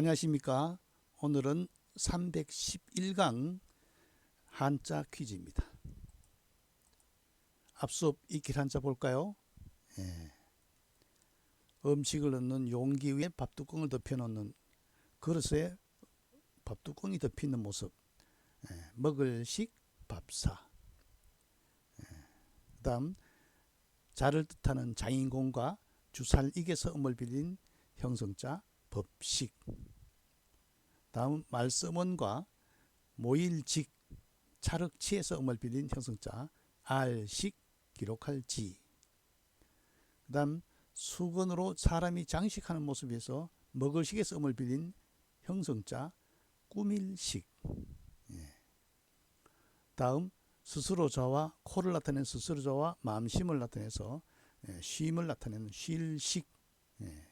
안녕하십니까. 오늘은 311강 한자 퀴즈입니다. 앞서 익힐 한자 볼까요? 예. 음식을 넣는 용기 위에 밥뚜껑을 덮여놓는 그릇에 밥뚜껑이 덮이는 모습. 예. 먹을 식 밥사. 예. 그 다음 자를 뜻하는 자인공과 주살 익에서 음을 빌린 형성자 법식. 다음 말씀원과 모일직 차륵치에서 음을 빌린 형성자 알식 기록할 지. 그 다음 수건으로 사람이 장식하는 모습에서 먹을식에서 음을 빌린 형성자 꾸밀식. 예. 다음 스스로 저와 코를 나타내는 스스로 저와 마음심을 나타내서 예, 쉼을 나타내는 쉴식. 예.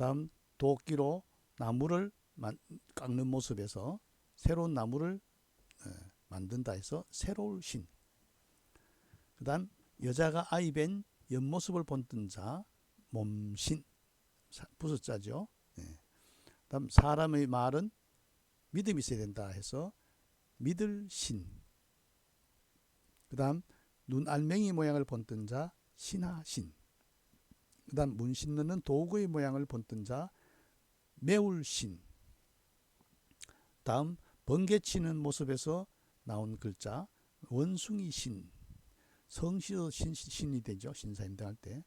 다음 도끼로 나무를 깎는 모습에서 새로운 나무를 만든다 해서 새로울 신. 그 다음 여자가 아이 뵌 옆모습을 본뜬 자 몸신 부숫자죠. 예. 다음 사람의 말은 믿음이 있어야 된다 해서 믿을 신. 그 다음 눈 알맹이 모양을 본뜬 자 신하신. 그 다음 문신 넣는 도구의 모양을 본뜬 자 매울신. 다음 번개치는 모습에서 나온 글자 원숭이 신. 성시도 신, 신이 되죠. 신사임 등할 때.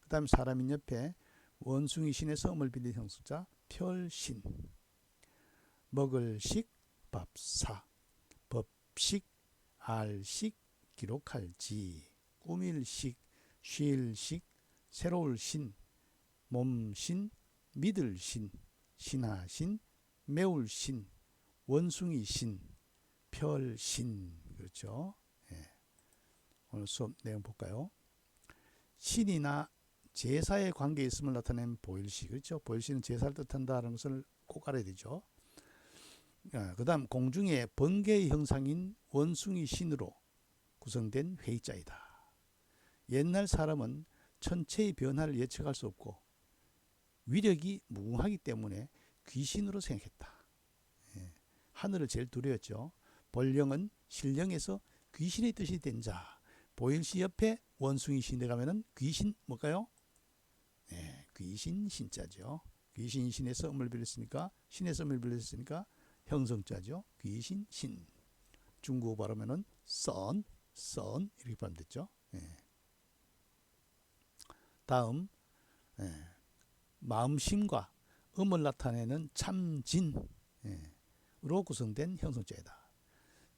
그 다음 사람인 옆에 원숭이 신에서 음을 빌린 형수자 별신. 먹을 식 밥사. 법식 알식 기록할지. 꾸밀 식 쉴식 새로울 신 몸신 믿을 신 신하신 매울 신 원숭이 신 별 신 그렇죠. 예. 오늘 수업 내용 볼까요? 신이나 제사의 관계에 있음을 나타낸 보일시 그렇죠. 보일시는 제사를 뜻한다는 것을 꼭 알아야 되죠. 아, 그 다음 공중의 번개의 형상인 원숭이 신으로 구성된 회의자이다. 옛날 사람은 천체의 변화를 예측할 수 없고 위력이 무궁하기 때문에 귀신으로 생각했다. 예. 하늘을 제일 두려웠죠. 본령은 신령에서 귀신의 뜻이 된 자. 보일시 옆에 원숭이 신에 가면은 귀신 뭘까요? 예, 귀신 신자죠. 귀신 신에서 음을 빌렸으니까 신에서 음을 빌렸으니까 형성자죠. 귀신 신. 중국어 발음에는 선, 선 이렇게 발음됐죠. 예. 다음 예, 마음심과 음을 나타내는 참진으로 구성된 형성자이다.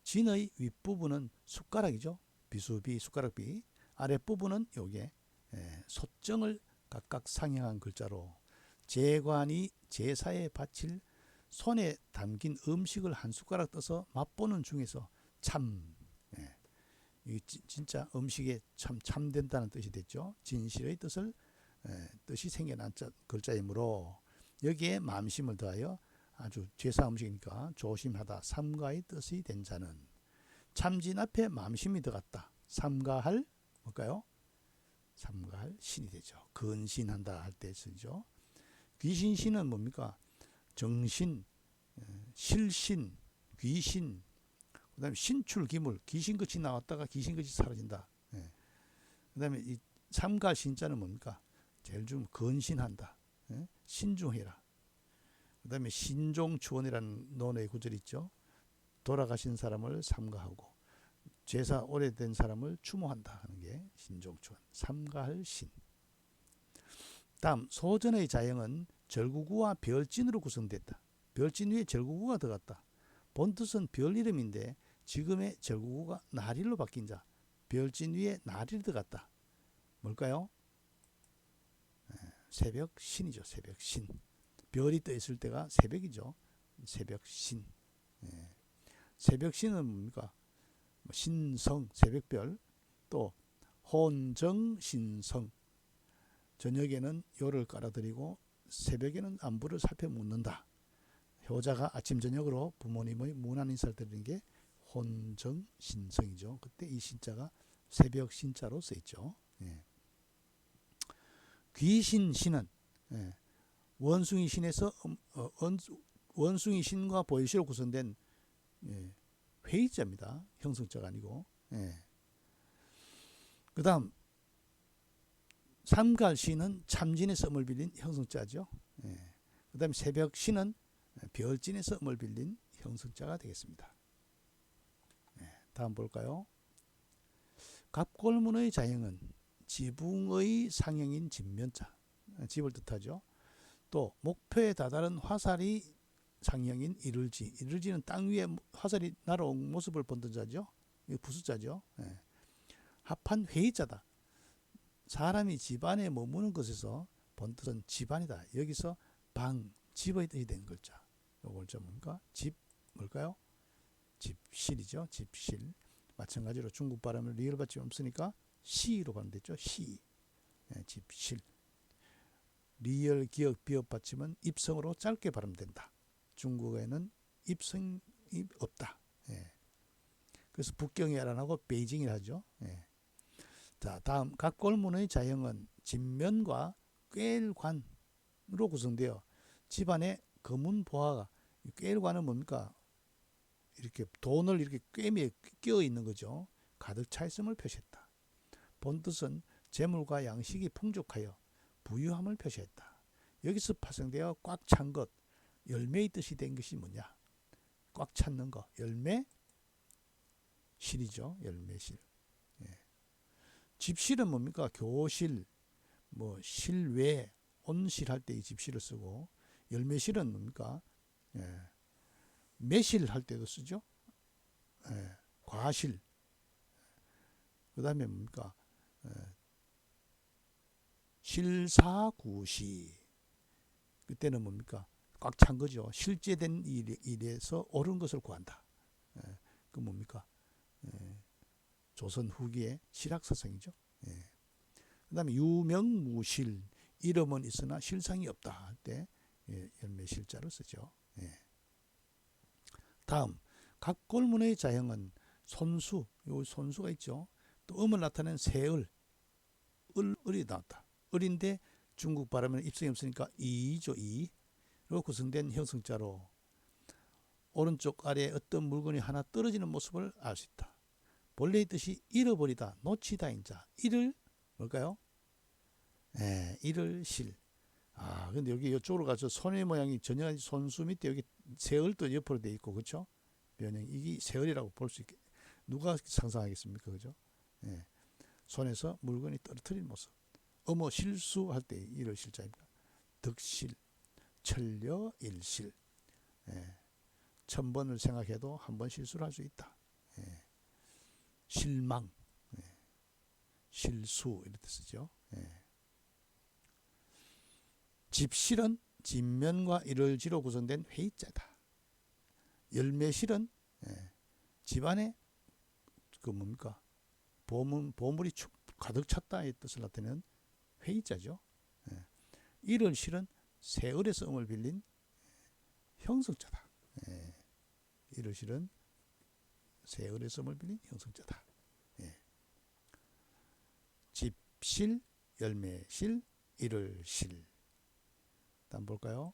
진의 윗부분은 숟가락이죠. 비수비 숟가락비 아랫부분은 요게 예, 소정을 각각 상향한 글자로 제관이 제사에 바칠 손에 담긴 음식을 한 숟가락 떠서 맛보는 중에서 참 이 진짜 음식에 참 참된다는 뜻이 됐죠. 진실의 뜻을 에, 뜻이 생겨난 자, 글자이므로 여기에 마음심을 더하여 아주 제사 음식이니까 조심하다 삼가의 뜻이 된 자는 참진 앞에 마음심이 들어갔다. 삼가할 뭘까요? 삼가할 신이 되죠. 근신한다 할 때 쓰죠. 귀신신은 뭡니까? 정신, 실신, 귀신, 그 다음에 신출기물, 귀신같이 나왔다가 귀신같이 사라진다. 예. 그 다음에 이 삼가 신자는 뭡니까? 제일 좀 근신한다. 예? 신중해라. 그 다음에 신종추원이라는 논의 구절이 있죠. 돌아가신 사람을 삼가하고 제사 오래된 사람을 추모한다 하는 게 신종추원. 삼가할 신. 다음 소전의 자영은 절구구와 별진으로 구성됐다. 별진 위에 절구구가 들어갔다. 본뜻은 별 이름인데 지금의 절구구가 나릴로 바뀐 자 별진 위에 나릴 들어갔다. 뭘까요? 새벽 신이죠. 새벽 신. 별이 떠 있을 때가 새벽이죠. 새벽 신. 예. 새벽 신은 뭡니까? 뭐 신성, 새벽별, 또 혼정 신성. 저녁에는 요를 깔아드리고 새벽에는 안부를 살펴 묻는다. 효자가 아침 저녁으로 부모님의 문안 인사를 드리는 게 혼정 신성이죠. 그때 이 신자가 새벽 신자로 써 있죠. 예. 귀신 신은 예. 원숭이 신에서 음, 어, 원, 원숭이 신과 보이시로 구성된 예, 회의자입니다. 형성자가 아니고. 예. 그 다음 삼갈신은 참진에서 음을 빌린 형성자죠. 예. 그 다음 새벽신은 별진에서 음을 빌린 형성자가 되겠습니다. 예. 다음 볼까요? 갑골문의 자형은 지붕의 상형인 진면자, 집을 뜻하죠. 또 목표에 다다른 화살이 상형인 이를지, 이를지는 땅 위에 화살이 날아온 모습을 본뜬 자죠. 부수자죠. 예. 합한 회의자다. 사람이 집안에 머무는 것에서 본뜻은 집안이다. 여기서 방, 집의 뜻이 된 글자. 요걸 좀 뭡니까? 집 뭘까요? 집실이죠. 집실. 마찬가지로 중국 발음을 리을 받지 없으니까 시로 발음됐죠. 시. 예, 집실. 리얼 기억 비읍 받침은 입성으로 짧게 발음된다. 중국에는 입성이 없다. 예. 그래서 북경이 안 하고 베이징이 하죠. 예. 자, 다음 각 골문의 자형은 진면과 꿰일관으로 구성되어 집안에 검은 보화가 꿰일관은 뭡니까? 이렇게 돈을 이렇게 꿰매에 끼어 있는 거죠. 가득 차 있음을 표시했다. 본 뜻은 재물과 양식이 풍족하여 부유함을 표시했다. 여기서 파생되어 꽉 찬 것, 열매의 뜻이 된 것이 뭐냐? 꽉 찼는 거, 열매 실이죠. 열매실. 예. 집실은 뭡니까? 교실, 뭐 실외, 온실 할 때 이 집실을 쓰고 열매실은 뭡니까? 예. 매실 할 때도 쓰죠. 예. 과실. 그 다음에 뭡니까? 예. 실사구시. 그때는 뭡니까? 꽉 찬 거죠. 실제된 일, 일에서 옳은 것을 구한다. 예. 그 뭡니까? 예. 조선 후기의 실학사성이죠. 예. 그 다음에 유명무실 이름은 있으나 실상이 없다 할때 예, 열매실자를 쓰죠. 예. 다음 각 골문의 자형은 손수 요 손수가 있죠. 또 음을 나타낸 새을 을 을이 나왔다. 을인데 중국 발음에는 입성이 없으니까 이죠 이 로 구성된 형성자로 오른쪽 아래에 어떤 물건이 하나 떨어지는 모습을 알 수 있다. 본래의 뜻이 잃어버리다, 놓치다 인자. 이를 뭘까요? 예, 이를 실. 아, 근데 여기 이쪽으로 가서 손의 모양이 전혀 손수 밑에 여기 세을도 옆으로 돼 있고, 그렇죠? 변형 이게 세을이라고 볼 수 있게 누가 상상하겠습니까, 그죠? 예, 손에서 물건이 떨어뜨린 모습. 어머 실수할 때 이를 실자입니다. 득실, 천려, 일실. 예, 천 번을 생각해도 한 번 실수를 할 수 있다. 예. 실망, 예. 실수 이렇게 쓰죠. 예. 집실은 진면과 일을지로 구성된 회의자다. 열매실은 예. 집안에 그 뭡니까 보물 보물이 축 가득 찼다의 뜻을 나타내는 회의자죠. 예. 일을실은 세을에서 음을 빌린 형성자다. 예. 일을실은 세을에서 음을 빌린 형성자다. 예. 집실, 열매실, 일을실. 다음 볼까요?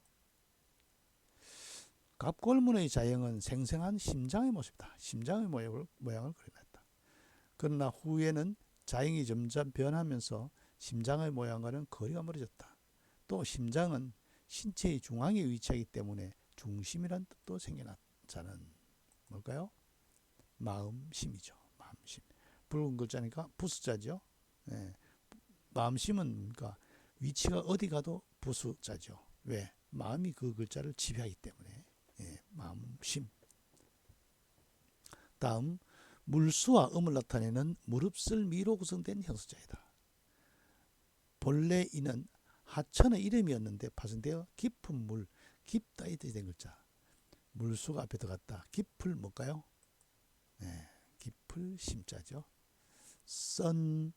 갑골문의 자형은 생생한 심장의 모습이다. 심장의 모양을, 모양을 그려냈다. 그러나 후에는 자형이 점점 변하면서 심장의 모양과는 거리가 멀어졌다. 또 심장은 신체의 중앙에 위치하기 때문에 중심이란 뜻도 생겨났자는 뭘까요? 마음심이죠. 마음심. 붉은 글자니까 부수자죠. 예. 마음심은 그러니까 위치가 어디 가도 부수자죠. 왜? 마음이 그 글자를 지배하기 때문에. 예, 마음 심. 다음 물수와 음을 나타내는 무릅쓸 미로 구성된 형수자이다. 본래 이는 하천의 이름이었는데 파생되어 깊은 물, 깊다 이 뜻이 된 글자. 물수가 앞에 들어갔다. 깊을 뭘까요? 네, 깊을 심자죠. 선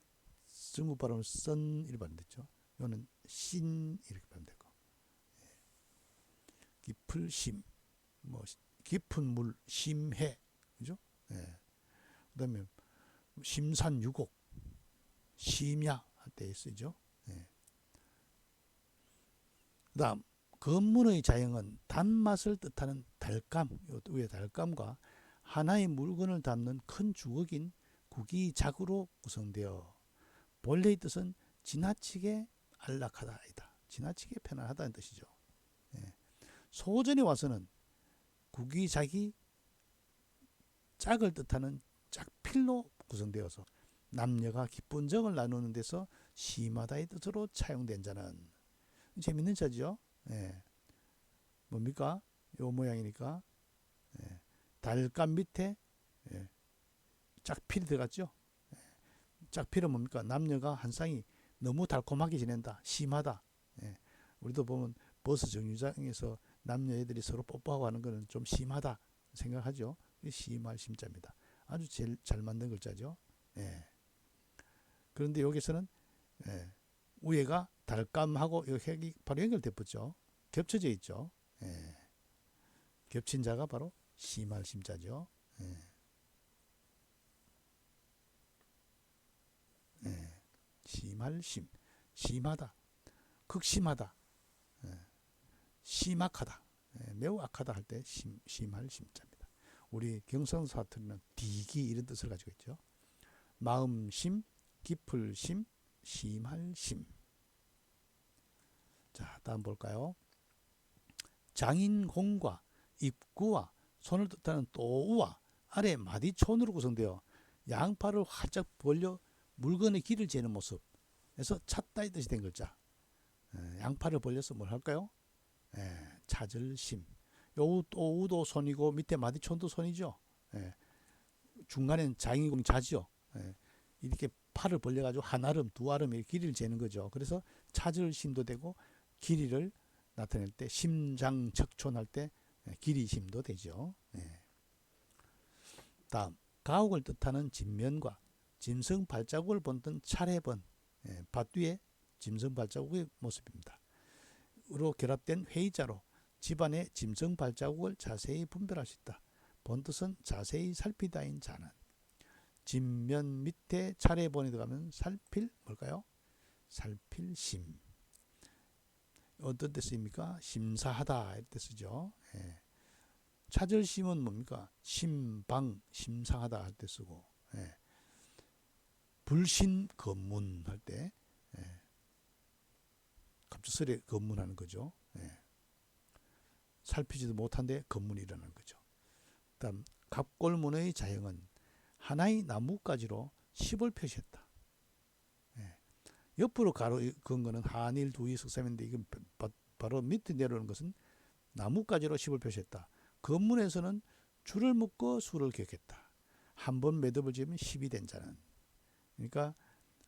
중국 발음은 선 이렇게 발음됐죠. 이거는 신 이렇게 발음되고 예. 깊을 심, 뭐 깊은 물 심해, 그죠? 예. 그다음에 심산유곡, 심야 할 때 쓰죠. 예. 그다음 건문의 자형은 단맛을 뜻하는 달감, 요 위에 달감과 하나의 물건을 담는 큰 주걱인 구기작으로 구성되어 본래의 뜻은 지나치게 안락하다 이다. 지나치게 편안하다는 뜻이죠. 예. 소전에 와서는 구기작이 짝을 뜻하는 짝필로 구성되어서 남녀가 기쁜 정을 나누는 데서 심하다의 뜻으로 차용된 자는 재밌는 자죠. 예. 뭡니까? 요 모양이니까 예. 달감 밑에 예. 짝필이 들어갔죠. 예. 짝필은 뭡니까? 남녀가 한 쌍이 너무 달콤하게 지낸다. 심하다. 예. 우리도 보면 버스 정류장에서 남녀 애들이 서로 뽀뽀하고 하는 거는 좀 심하다 생각하죠. 심할 심자입니다. 아주 제일 잘 만든 글자죠. 예. 그런데 여기서는 예. 위에가 달감하고 이 핵이 바로 연결돼 붙죠. 겹쳐져 있죠. 예. 겹친 자가 바로 심할 심자죠. 예. 예. 심할 심, 심하다, 극심하다, 예. 심악하다, 예. 매우 악하다 할 때 심, 심할 심자입니다. 우리 경성 사투리는 디기 이런 뜻을 가지고 있죠. 마음 심, 깊을 심, 심할 심. 자, 다음 볼까요? 장인 공과 입구와 손을 뜻하는 또우와 아래 마디촌으로 구성되어 양팔을 활짝 벌려 물건의 길을 재는 모습에서 찾다 이 뜻이 된 글자. 에, 양팔을 벌려서 뭘 할까요? 에, 찾을 심. 요 또우도 손이고 밑에 마디촌도 손이죠. 에, 중간엔 장인공 자죠. 에, 이렇게 팔을 벌려가지고 한 아름, 두 아름 의 길이를 재는 거죠. 그래서 찾을 심도 되고 길이를 나타낼 때 심장 척촌할 때 예, 길이심도 되죠. 예. 다음 가옥을 뜻하는 진면과 짐승 발자국을 본뜬 차례번 예, 밭 뒤에 짐승 발자국의 모습입니다. 으로 결합된 회의자로 집안의 짐승 발자국을 자세히 분별할 수 있다. 본 뜻은 자세히 살피다인 자는 진면 밑에 차례번이 들어가면 살필 뭘까요? 살필 심. 어떤 때 쓰입니까? 심사하다 이때 쓰죠. 예. 찾을 심은 뭡니까? 심방 심상하다 할 때 쓰고 예. 불신 검문 할 때 예. 갑작스레 검문하는 거죠. 예. 살피지도 못한데 검문이 일어나는 거죠. 다음 갑골문의 자형은 하나의 나뭇가지로 10을 표시했다. 예. 옆으로 가로 그은 거는 한일 두이 석삼인데 이건 바로 밑에 내려오는 것은 나뭇가지로 10을 표시했다. 건문에서는 줄을 묶고 수를 기억했다. 한 번 매듭을 지으면 10이 된 자는. 그러니까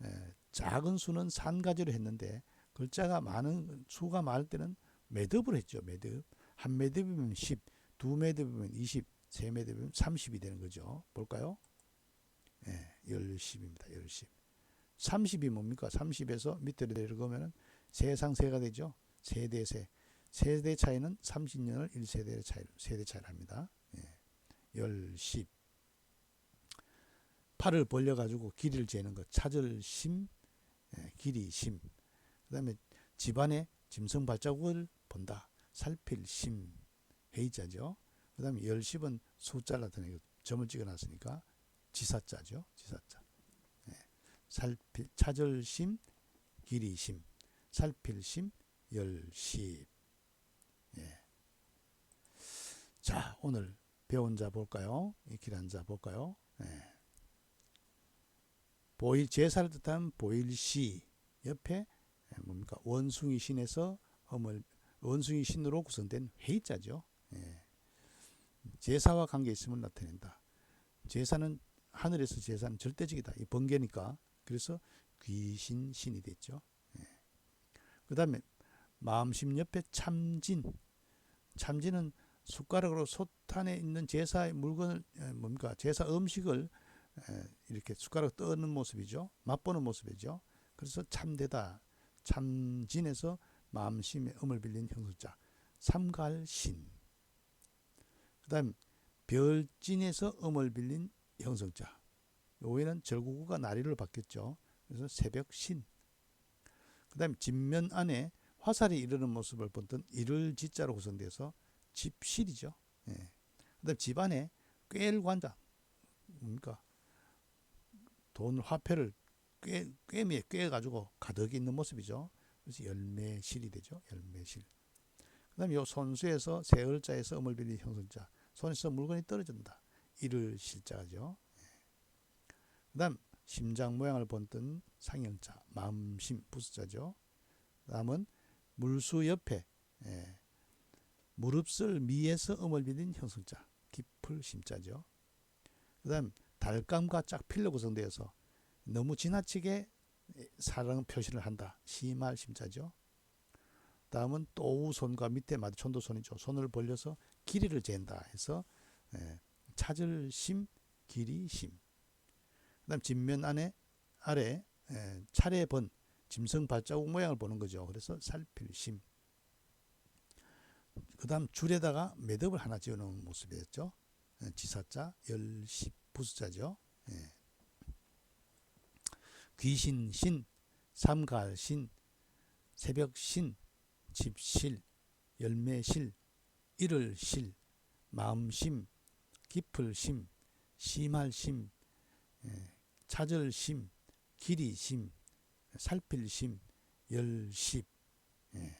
에, 작은 수는 산가지로 했는데 글자가 많은 수가 많을 때는 매듭을 했죠. 매듭. 한 매듭이면 10, 두 매듭이면 20, 세 매듭이면 30이 되는 거죠. 볼까요? 예, 10입니다. 10. 30이 뭡니까? 30에서 밑으로 내려가면은 세상세가 되죠. 세대 세. 세대 차이는 30년을 1세대 차이, 세대 차이를 합니다. 예. 10, 팔을 벌려 가지고 길이를 재는 것. 찾을 심, 예, 길이 심. 그 다음에 집안에 짐승 발자국을 본다. 살필 심, 회의자죠. 그 다음에 열십은 숫자를 나타내고 점을 찍어 놨으니까 지사자죠. 지사자. 예. 살필, 찾을 심, 길이 심, 살필 심, 열십. 예. 자, 오늘 배운 자 볼까요? 익힐한 자 볼까요? 예. 보일 제사를 뜻한 보일시 옆에 예, 뭡니까 원숭이 신에서 어물 원숭이 신으로 구성된 회의자죠. 예. 제사와 관계 있음을 나타낸다. 제사는 하늘에서 제사는 절대적이다. 이 번개니까 그래서 귀신 신이 됐죠. 예. 그 다음에 마음심 옆에 참진 참진은 숟가락으로 솥안에 있는 제사의 물건을 뭡니까 제사 음식을 이렇게 숟가락 떠는 모습이죠. 맛보는 모습이죠. 그래서 참되다 참진에서 마음심의 음을 빌린 형소자 삼갈신. 그 다음 별진에서 음을 빌린 형성자. 요에는 절구구가 나리를 바뀌었죠. 그래서 새벽신. 그 다음 진면 안에 화살이 이르는 모습을 본뜬 이를 지자로 구성돼서 집실이죠. 예. 그 다음 집안에 꿰관장 뭡니까 돈 화폐를 꿰 꿰미에 꿰 가지고 가득 있는 모습이죠. 그래서 열매실이 되죠. 열매실. 그 다음 요 손수에서 세을자에서 음을 빌린 형성자 손에서 물건이 떨어진다. 이를 실자죠. 예. 그 다음 심장 모양을 본뜬 상형자 마음심 부수자죠. 다음은 물수 옆에 예, 무릎을 미에서 음을 빌린 형성자 깊을 심자죠. 그 다음 달감과 짝필로 구성되어서 너무 지나치게 사랑 표시를 한다. 심할 심자죠. 다음은 또우손과 밑에 마디 촌도손이죠. 손을 벌려서 길이를 잰다 해서 예, 찾을 심, 길이 심. 그 다음 뒷면 안에 아래 예, 차례 번 짐승 발자국 모양을 보는 거죠. 그래서 살필 심. 그 다음 줄에다가 매듭을 하나 지어놓은 모습이었죠. 예, 지사자 열십 부수자죠. 예. 귀신 신, 삼갈 신, 새벽 신, 집실, 열매실, 이를 실, 마음심, 깊을 심, 심할 심, 예, 찾을 심, 길이 심, 살필 심, 열십. 예.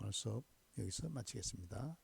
오늘 수업 여기서 마치겠습니다.